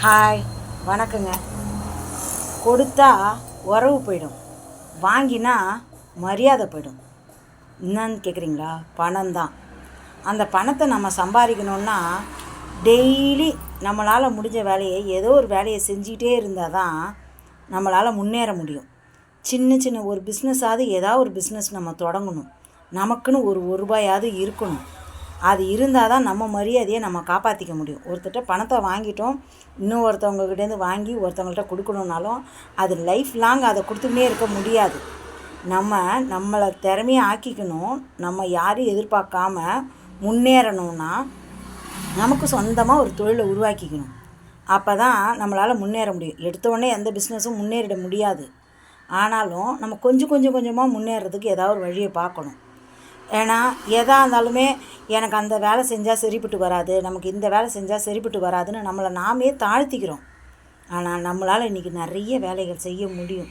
Hi வணக்கங்க. கொடுத்தா உறவு போயிடும். வாங்கினா மரியாதை போயிடும். என்னன்னு கேட்குறீங்களா பணம் தான் அந்த பணத்தை நம்ம சம்பாதிக்கணுன்னா டெய்லி நம்மளால் முடிஞ்ச வேலையை ஏதோ ஒரு வேலையை செஞ்சுக்கிட்டே இருந்தால் தான் நம்மளால் முன்னேற முடியும். சின்ன சின்ன ஒரு பிஸ்னஸாவது ஏதாவது ஒரு பிஸ்னஸ் நம்ம தொடங்கணும். நமக்குன்னு ஒரு ஒரு ரூபாயாவது இருக்கணும். அது இருந்தால் தான் நம்ம மரியாதையை நம்ம காப்பாற்றிக்க முடியும். ஒருத்தர்கிட்ட பணத்தை வாங்கிட்டோம் இன்னும் ஒருத்தவங்ககிட்டேருந்து வாங்கி ஒருத்தவங்கள்ட்ட கொடுக்கணுன்னாலும் அது லைஃப் லாங் அதை கொடுத்துக்கிட்டே இருக்க முடியாது. நம்ம நம்மளை திறமையை ஆக்கிக்கணும். நம்ம யாரையும் எதிர்பார்க்காம முன்னேறணும்னா நமக்கு சொந்தமாக ஒரு தொழிலை உருவாக்கிக்கணும். அப்போ தான் நம்மளால் முன்னேற முடியும். எடுத்தவொடனே எந்த பிஸ்னஸும் முன்னேறிட முடியாது. ஆனாலும் நம்ம கொஞ்சம் கொஞ்சம் கொஞ்சமாக முன்னேறதுக்கு ஏதாவது ஒரு வழியை பார்க்கணும். ஏன்னா எதாக இருந்தாலுமே எனக்கு அந்த வேலை செஞ்சால் சரிப்பட்டு வராது. நமக்கு இந்த வேலை செஞ்சால் சரிப்பட்டு வராதுன்னு நம்மளை நாமே தாழ்த்திக்கிறோம். ஆனால் நம்மளால் இன்றைக்கி நிறைய வேலைகள் செய்ய முடியும்.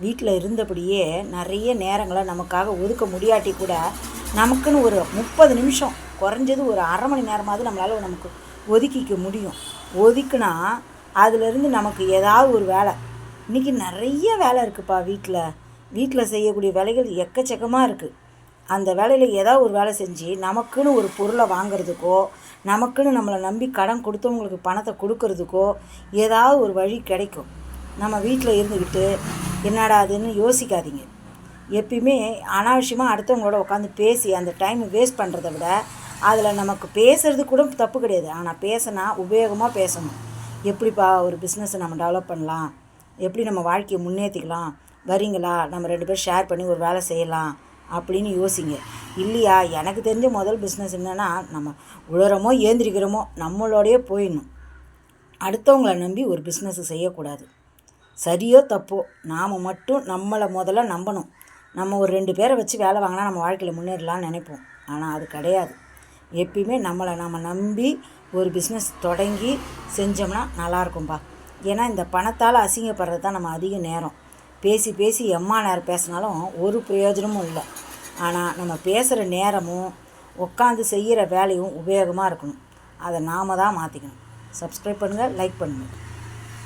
வீட்டில் இருந்தபடியே நிறைய நேரங்களை நமக்காக ஒதுக்க முடியாட்டி கூட நமக்குன்னு ஒரு முப்பது நிமிஷம் குறைஞ்சது ஒரு அரை மணி நேரமாவது நம்மளால் நமக்கு ஒதுக்கிக்க முடியும். ஒதுக்குனா அதுலேருந்து நமக்கு ஏதாவது ஒரு வேலை. இன்றைக்கி நிறைய வேலை இருக்குதுப்பா வீட்டில் வீட்டில் செய்யக்கூடிய வேலைகள் எக்கச்சக்கமாக இருக்குது அந்த வேலையில் ஏதாவது ஒரு வேலை செஞ்சு நமக்குன்னு ஒரு பொருளை வாங்குறதுக்கோ நமக்குன்னு நம்மளை நம்பி கடன் கொடுத்தவங்களுக்கு பணத்தை கொடுக்கறதுக்கோ ஏதாவது ஒரு வழி கிடைக்கும். நம்ம வீட்டில் இருந்துக்கிட்டு என்னடா அதுன்னு யோசிக்காதீங்க. எப்பயுமே அனாவசியமாக அடுத்தவங்களோட உட்காந்து பேசி அந்த டைம் வேஸ்ட் பண்ணுறத விட அதில் நமக்கு பேசுறது கூட தப்பு கிடையாது. ஆனால் பேசினா உபயோகமாக பேசணும். எப்படிப்பா ஒரு பிஸ்னஸை நம்ம டெவலப் பண்ணலாம்? எப்படி நம்ம வாழ்க்கையை முன்னேற்றிக்கலாம் வரீங்களா நம்ம ரெண்டு பேரும் ஷேர் பண்ணி ஒரு வேலை செய்யலாம். அப்படின்னு யோசிங்க. இல்லையா? எனக்கு தெரிஞ்ச முதல் பிஸ்னஸ் என்னென்னா நம்ம உழறமோ ஏந்திரிக்கிறோமோ நம்மளோடையே போயிடணும். அடுத்தவங்கள நம்பி ஒரு பிஸ்னஸ் செய்யக்கூடாது. சரியோ தப்போ நாம் மட்டும் நம்மளை முதல்ல நம்பணும். நம்ம ஒரு ரெண்டு பேரை வச்சு வேலை வாங்கினா நம்ம வாழ்க்கையில் முன்னேறலாம்னு நினைப்போம். ஆனால் அது கிடையாது. எப்பயுமே நம்மளை நம்ம நம்பி ஒரு பிஸ்னஸ் தொடங்கி செஞ்சோம்னா நல்லாயிருக்கும்பா. ஏன்னா இந்த பணத்தால் அசிங்கப்படுறது தான் நம்ம அதிக நேரம். பேசி பேசி எம்மா நேரம் பேசினாலும் ஒரு பிரயோஜனமும் இல்லை. ஆனால் நம்ம பேசுகிற நேரமும் உட்காந்து செய்கிற வேலையும் உபயோகமாக இருக்கணும். அதை நாம தான் மாற்றிக்கணும் சப்ஸ்கிரைப் பண்ணுங்கள் லைக் பண்ணுங்கள்